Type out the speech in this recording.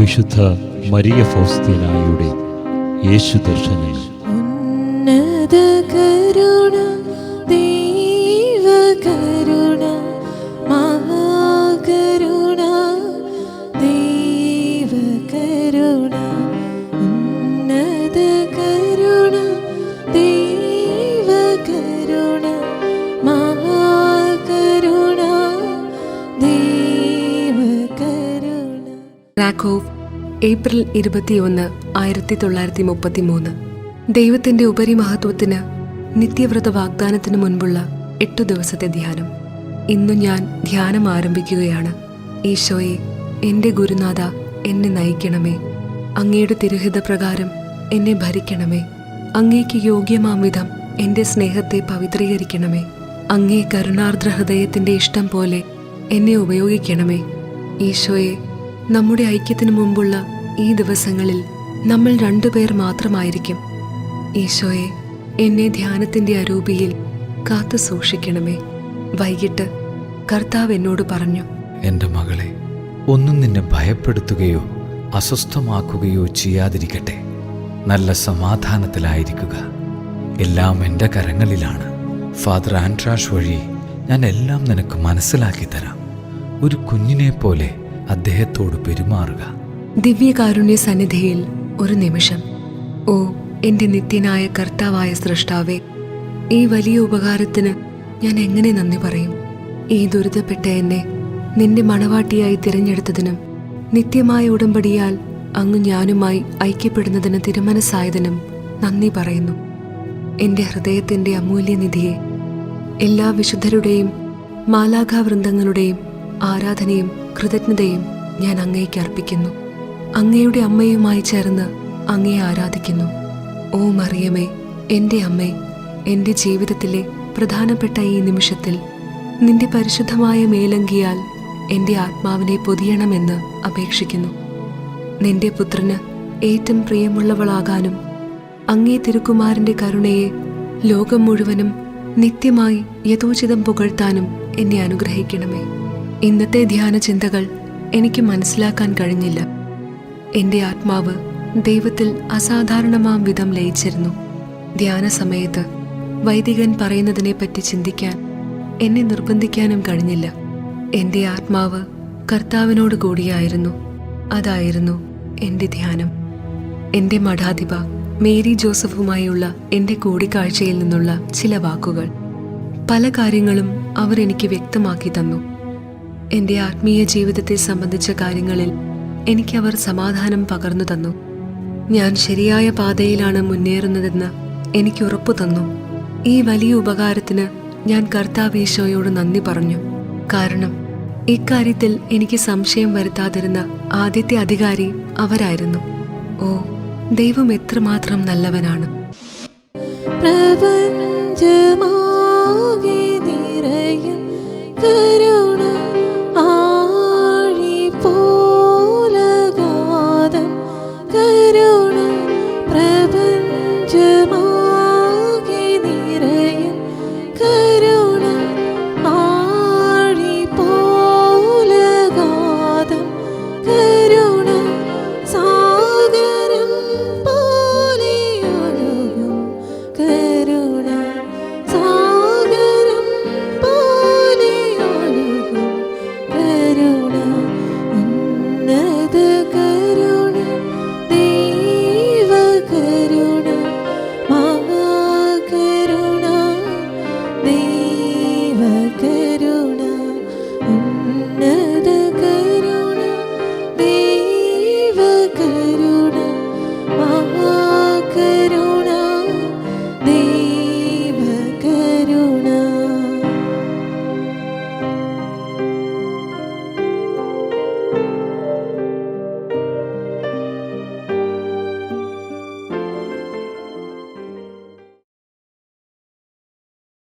വിശുദ്ധ മരിയ ഫൗസ്തീനായുടെ യേശു ദർശനം. ഉന്നത കരുണ റാക്കോവ് ഏപ്രിൽ ഇരുപത്തിയൊന്ന് ആയിരത്തി തൊള്ളായിരത്തി മുപ്പത്തി മൂന്ന് ദൈവത്തിന്റെ ഉപരിമഹത്വത്തിന് നിത്യവ്രത വാഗ്ദാനത്തിന് മുൻപുള്ള എട്ടു ദിവസത്തെ ധ്യാനം. ഇന്നു ഞാൻ ധ്യാനം ആരംഭിക്കുകയാണ്. ഈശോയെ എന്റെ ഗുരുനാഥ എന്നെ നയിക്കണമേ. അങ്ങയുടെ തിരുഹിത പ്രകാരം എന്നെ ഭരിക്കണമേ. അങ്ങേക്ക് യോഗ്യമാം വിധം എന്റെ സ്നേഹത്തെ പവിത്രീകരിക്കണമേ. അങ്ങേ കരുണാർദ്ര ഹൃദയത്തിന്റെ ഇഷ്ടം പോലെ എന്നെ ഉപയോഗിക്കണമേ. ഈശോയെ നമ്മുടെ ഐക്യത്തിനു മുമ്പുള്ള ഈ ദിവസങ്ങളിൽ നമ്മൾ രണ്ടുപേർ മാത്രമായിരിക്കും. ഈശോയെ എന്നെ ധ്യാനത്തിന്റെ അരൂപിയിൽ കാത്തു സൂക്ഷിക്കണമേ. വൈകിട്ട് കർത്താവ് എന്നോട് പറഞ്ഞു എന്റെ മകളെ ഒന്നും നിന്നെ ഭയപ്പെടുത്തുകയോ അസ്വസ്ഥമാക്കുകയോ ചെയ്യാതിരിക്കട്ടെ. നല്ല സമാധാനത്തിലായിരിക്കുക. എല്ലാം എന്റെ കരങ്ങളിലാണ്. ഫാദർ ആൻട്രാഷ് വഴി ഞാൻ എല്ലാം നിനക്ക് മനസ്സിലാക്കി തരാം. ഒരു കുഞ്ഞിനെ പോലെ അദ്ദേഹത്തോട് പെരുമാറുക. ദിവ്യകാരുണ്യ സന്നിധിയിൽ ഒരു നിമിഷം. ഓ എന്റെ നിത്യനായ കർത്താവായ സൃഷ്ടാവേ ഈ വലിയ ഉപകാരത്തിന് ഞാൻ എങ്ങനെ നന്ദി പറയും? ഈ ദുരിതപ്പെട്ട എന്നെ നിന്റെ മണവാട്ടിയായി തിരഞ്ഞെടുത്തതിനും നിത്യമായ ഉടമ്പടിയാൽ അങ്ങ് ഞാനുമായി ഐക്യപ്പെടുന്നതിന് തിരുമനസ്സായതിനും നന്ദി പറയുന്നു. എന്റെ ഹൃദയത്തിന്റെ അമൂല്യനിധിയെ എല്ലാ വിശുദ്ധരുടെയും മാലാഖാവൃന്ദങ്ങളുടെയും ആരാധനയും കൃതജ്ഞതയും ഞാൻ അങ്ങേക്ക് അർപ്പിക്കുന്നു. അങ്ങയുടെ അമ്മയുമായി ചേർന്ന് അങ്ങയെ ആരാധിക്കുന്നു. ഓ മറിയമേ എന്റെ അമ്മേ എന്റെ ജീവിതത്തിലെ പ്രധാനപ്പെട്ട ഈ നിമിഷത്തിൽ നിന്റെ പരിശുദ്ധമായ മേലങ്കിയാൽ എന്റെ ആത്മാവിനെ പൊതിയണമെന്ന് അപേക്ഷിക്കുന്നു. നിന്റെ പുത്രന് ഏറ്റവും പ്രിയമുള്ളവളാകാനും അങ്ങേ തിരുക്കുമാരന്റെ കരുണയെ ലോകം മുഴുവനും നിത്യമായി യഥോചിതം പുകഴ്ത്താനും എന്നെ അനുഗ്രഹിക്കണമേ. ഇന്നത്തെ ധ്യാന ചിന്തകൾ എനിക്ക് മനസ്സിലാക്കാൻ കഴിഞ്ഞില്ല. എന്റെ ആത്മാവ് ദൈവത്തിൽ അസാധാരണമാം വിധം ലയിച്ചിരുന്നു. ധ്യാന സമയത്ത് വൈദികൻ പറയുന്നതിനെപ്പറ്റി ചിന്തിക്കാൻ എന്നെ നിർബന്ധിക്കാനും കഴിഞ്ഞില്ല. എന്റെ ആത്മാവ് കർത്താവിനോട് കൂടിയായിരുന്നു. അതായിരുന്നു എന്റെ ധ്യാനം. എന്റെ മഠാധിപ മേരി ജോസഫുമായുള്ള എന്റെ കൂടിക്കാഴ്ചയിൽ നിന്നുള്ള ചില വാക്കുകൾ. പല കാര്യങ്ങളും അവർ എനിക്ക് വ്യക്തമാക്കി തന്നു. എന്റെ ആത്മീയ ജീവിതത്തെ സംബന്ധിച്ച കാര്യങ്ങളിൽ എനിക്ക് അവർ സമാധാനം പകർന്നു തന്നു. ഞാൻ ശരിയായ പാതയിലാണ് മുന്നേറുന്നതെന്ന് എനിക്ക് ഉറപ്പു തന്നു. ഈ വലിയ ഉപകാരത്തിന് ഞാൻ കർത്താവീശോയോട് നന്ദി പറഞ്ഞു. കാരണം ഇക്കാര്യത്തിൽ എനിക്ക് സംശയം വരുത്താതിരുന്ന ആദ്യത്തെ അധികാരി അവരായിരുന്നു. ഓ ദൈവം എത്രമാത്രം നല്ലവനാണ്. പ്രപഞ്ചമാകെ ഉന്നത